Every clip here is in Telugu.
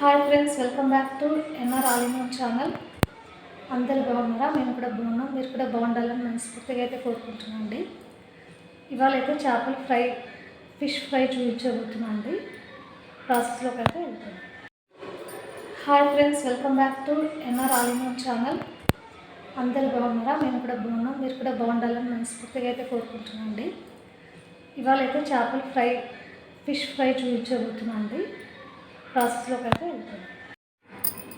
Hi friends welcome back to NR ఆలిమోన్ channel అందరు బాగున్నారా? మేము కూడా బాగున్నాం. మీరు కూడా బాగుండాలని మనస్ఫూర్తిగా అయితే కోరుకుంటున్నాం అండి ఇవాళ అయితే చేపల ఫ్రై ఫిష్ ఫ్రై చూపించబోతున్నాం అండి ప్రాసెస్లోకి అయితే వెళ్తాం. Hi friends welcome back to NR ఆలిమోన్ channel అందరు బాగున్నారా? మేము కూడా బాగున్నాం. మీరు కూడా బాగుండాలని మనస్ఫూర్తిగా అయితే కోరుకుంటున్నాం అండి ఇవాళ అయితే చేపల ఫ్రై ఫిష్ ఫ్రై చూపించబోతున్నాం అండి ప్రాసెస్లోకి అయితే వెళ్తాం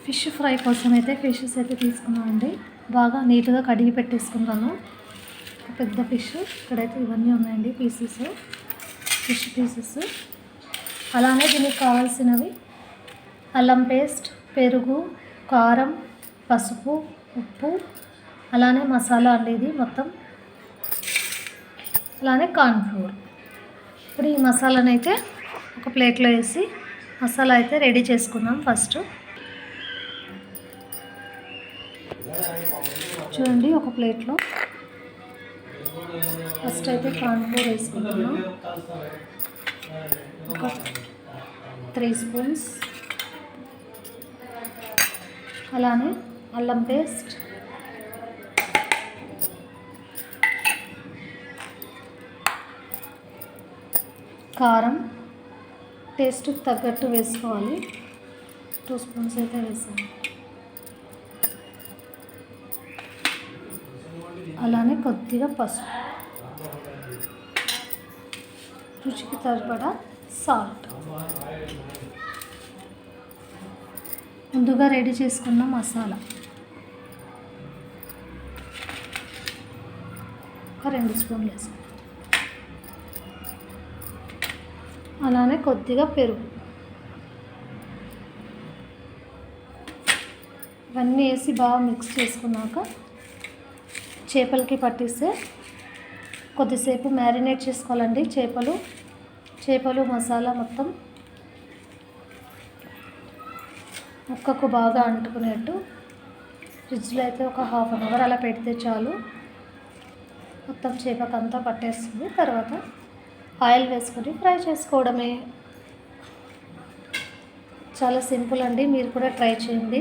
ఫిష్ ఫ్రై కోసం అయితే ఫిషెస్ అయితే తీసుకున్నామండి. బాగా నీట్గా కడిగి పెట్టేసుకున్నాను పెద్ద ఫిష్ ఇక్కడైతే ఇవన్నీ ఉన్నాయండి పీసెస్. Fish pieces. అలానే దీనికి కావాల్సినవి అల్లం పేస్ట్ పెరుగు కారం పసుపు ఉప్పు అలానే మసాలా అండి ఇది మొత్తం. అలానే కార్న్ఫ్లోర్ ఇప్పుడు ఈ మసాలానైతే ఒక ప్లేట్లో వేసి మసాలా అయితే రెడీ చేసుకుందాం ఫస్ట్. చూడండి ఒక ప్లేట్లో. ఫస్ట్ అయితే కార్న్ఫ్లోర్ వేసుకుంటున్నాం ఒక త్రీ స్పూన్స్. అలానే అల్లం పేస్ట్. కారం. టేస్ట్కి తగ్గట్టు వేసుకోవాలి. టూ స్పూన్స్ అయితే వేసాను. అలానే కొద్దిగా పసుపు. రుచికి సరిపడా సాల్ట్. ముందుగా రెడీ చేసుకున్న మసాలా. ఒక రెండు స్పూన్లు వేసాను. అలానే కొద్దిగా పెరుగు. ఇవన్నీ వేసి బాగా మిక్స్ చేసుకున్నాక చేపలకి పట్టిస్తే కొద్దిసేపు మ్యారినేట్ చేసుకోవాలండి చేపలు. చేపలు మసాలా మొత్తం ముక్కకు బాగా అంటుకునేట్టు ఫ్రిడ్జ్లో అయితే ఒక హాఫ్ అన్ అవర్ అలా పెడితే చాలు. మొత్తం చేపకంతా పట్టేస్తుంది. తర్వాత ఆయిల్ వేసుకొని ఫ్రై చేసుకోవడమే. చాలా సింపుల్ అండి మీరు కూడా ట్రై చేయండి.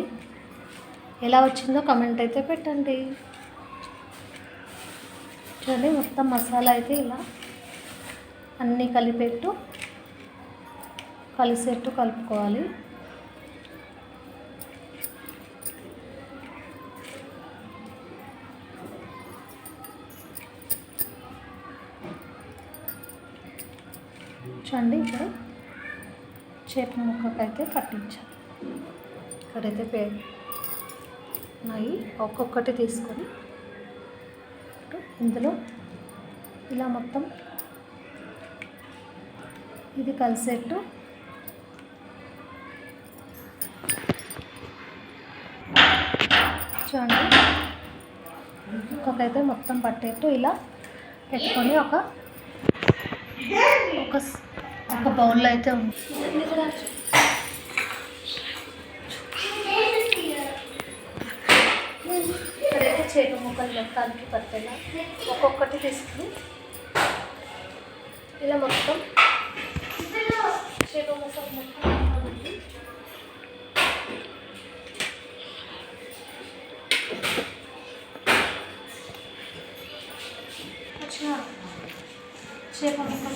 ఎలా వచ్చిందో కమెంట్ అయితే పెట్టండి. చూడండి మొత్తం మసాలా అయితే ఇలా అన్నీ కలిపెట్టు కలిసేట్టు కలుపుకోవాలి. చూడండి ఇప్పుడు చేప ముక్కకైతే పట్టించాలి ఇక్కడైతే పే ఉన్నాయి. ఒక్కొక్కటి తీసుకొని ఇందులో ఇలా మొత్తం ఇది కలిసేట్టు చూడండి. ఒక్కొక్కైతే మొత్తం పట్టేట్టు ఇలా పెట్టుకొని ఒక ఒక ఒక బౌల్లో అయితే ఉంది. ఇక్కడైతే చేప ముక్కలు మొత్తానికి పట్టేలా ఒక్కొక్కటి తీసుకుని ఇలా మొత్తం చేప ముక్కలు మొత్తం చేప ముక్కలు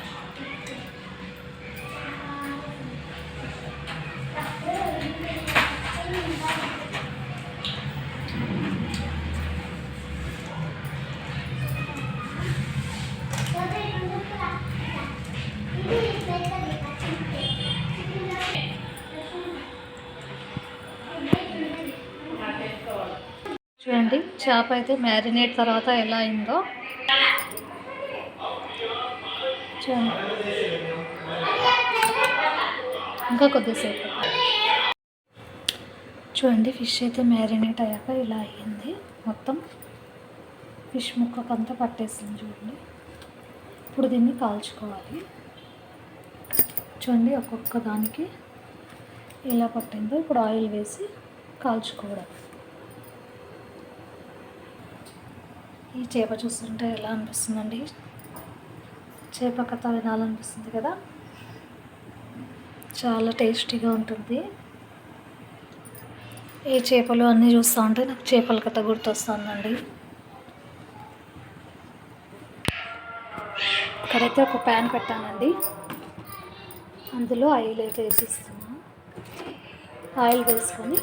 చూడండి చేప అయితే మ్యారినేట్ తర్వాత ఎలా అయిందో. చూడండి. ఇంకా కొద్దిసేపు. చూడండి ఫిష్ అయితే మ్యారినేట్ అయ్యాక ఇలా అయ్యింది. మొత్తం ఫిష్ ముక్కకంతా పట్టేసింది చూడండి. ఇప్పుడు దీన్ని కాల్చుకోవాలి. చూడండి ఒక్కొక్క దానికి ఎలా పట్టిందో. ఇప్పుడు ఆయిల్ వేసి కాల్చుకోవడం. ఈ చేప చూస్తుంటే ఎలా అనిపిస్తుందండి? చేప కథ వినాలనిపిస్తుంది కదా? చాలా టేస్టీగా ఉంటుంది. ఏ చేపలు అన్నీ చూస్తూ ఉంటే నాకు చేపల కథ గుర్తొస్తుందండి. ఇక్కడైతే ఒక ప్యాన్ పెట్టానండి అందులో ఆయిల్ అయితే వేసిస్తున్నాను ఆయిల్ వేసుకొని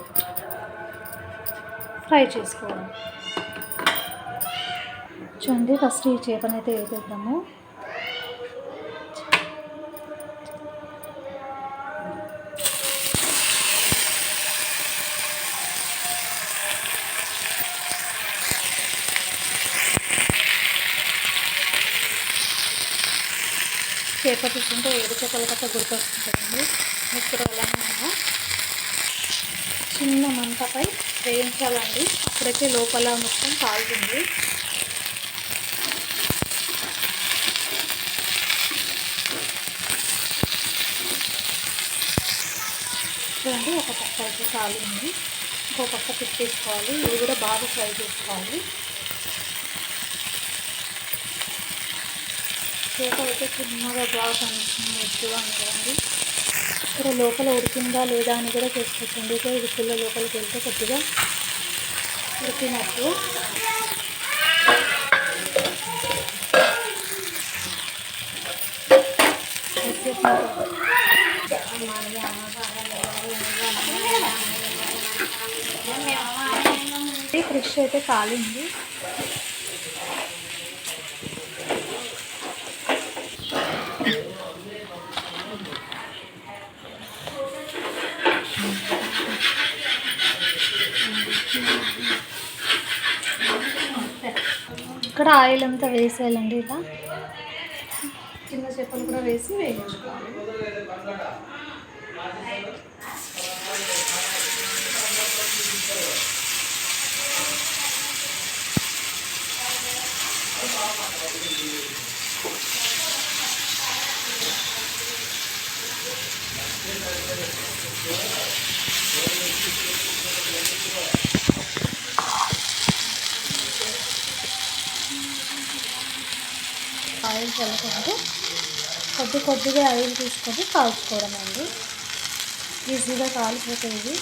ఫ్రై చేసుకోవాలి. చూడండి ఫస్ట్ ఈ చేపనైతే వేసేద్దాము. చేప చూస్తుంటే ఏడు చేపల కథ గుర్తొస్తుంటుందండి ఇప్పుడు అలానే చిన్న మంటపై వేయించాలండి. అప్పుడైతే లోపల మొత్తం కాలుతుంది. చూడండి ఒక పక్క అయితే చాలు ఉంది ఇంకో పక్క తిప్పేసుకోవాలి ఇది కూడా బాగా ఫ్రై చేసుకోవాలి. చేప అయితే చిన్నగా బాగా కనిపిస్తుంది ఎక్కువగా ఉందండి ఇక్కడ లోపల ఉడికిందా లేదా అని కూడా చేసుకోవచ్చండి ఇక ఇది పిల్ల లోపలికి వెళ్తే కొద్దిగా ఉడికినట్టు. ఫిష్ అయితే కాలింది. ఇక్కడ ఆయిల్ అంతా వేసేయాలండి ఇలా చిన్న చేపలు కూడా వేసి వేయించుకోవాలి. ఆయిల్ చల్లుకుంటూ కొద్ది కొద్దిగా ఆయిల్ తీసుకొని కాల్చుకోవడం అండి ఈజీగా కాలిపోతుంది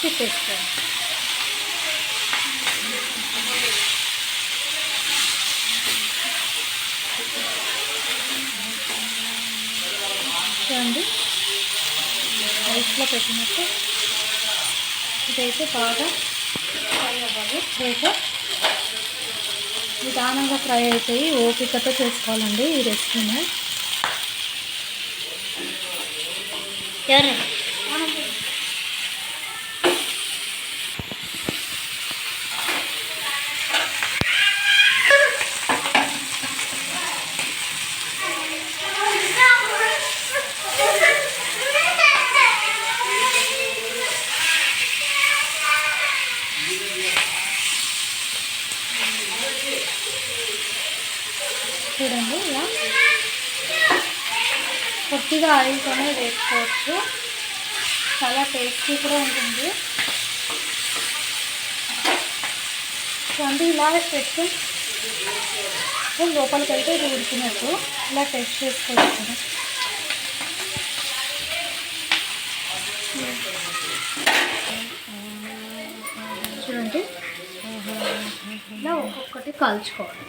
తిప్పేసుకోవాలి చూడండి రైస్లో పెట్టినట్టు ఇదైతే బాగా ఫ్రై అవ్వాలి అయితే నిదానంగా ఫ్రై అవుతాయి ఓపికతో చేసుకోవాలండి ఈ రెసిపీని. చూడండి ఇలా. కొద్దిగా ఆయిల్తోనే వేసుకోవచ్చు. చాలా టేస్టీ కూడా ఉంటుంది. అంటే ఇలా పెట్టి. లోపలికి వెళ్తే ఇది ఉడికినట్టు. ఇలా టెస్ట్ చేసుకోవచ్చు. చూడండి. ఇలా ఒక్కొక్కటి కాల్చుకోవాలి.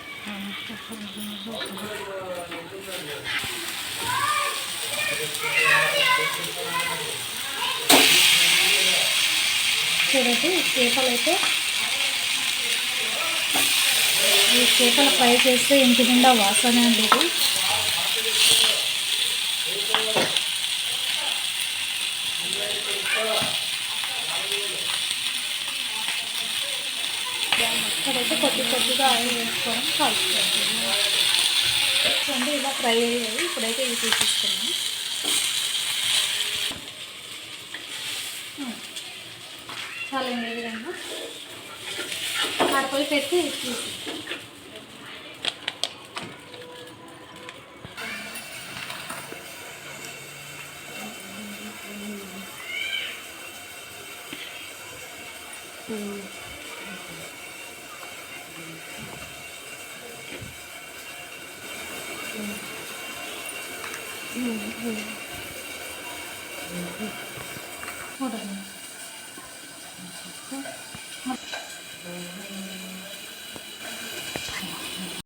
చూడండి చేపలు అయితే ఈ చేపలు ఫ్రై చేస్తే ఇంటి నిండా వాసన అండి ఇది ఇక్కడైతే కొద్ది కొద్దిగా ఆయిల్ వేసుకోవడం కాల్చుకోండి ఇలా ఫ్రై అయ్యాయి. ఇప్పుడైతే ఇవి తీసిస్తున్నాం చాలా ఈ విధంగా కడపలు పెట్టి తీసి చూడండి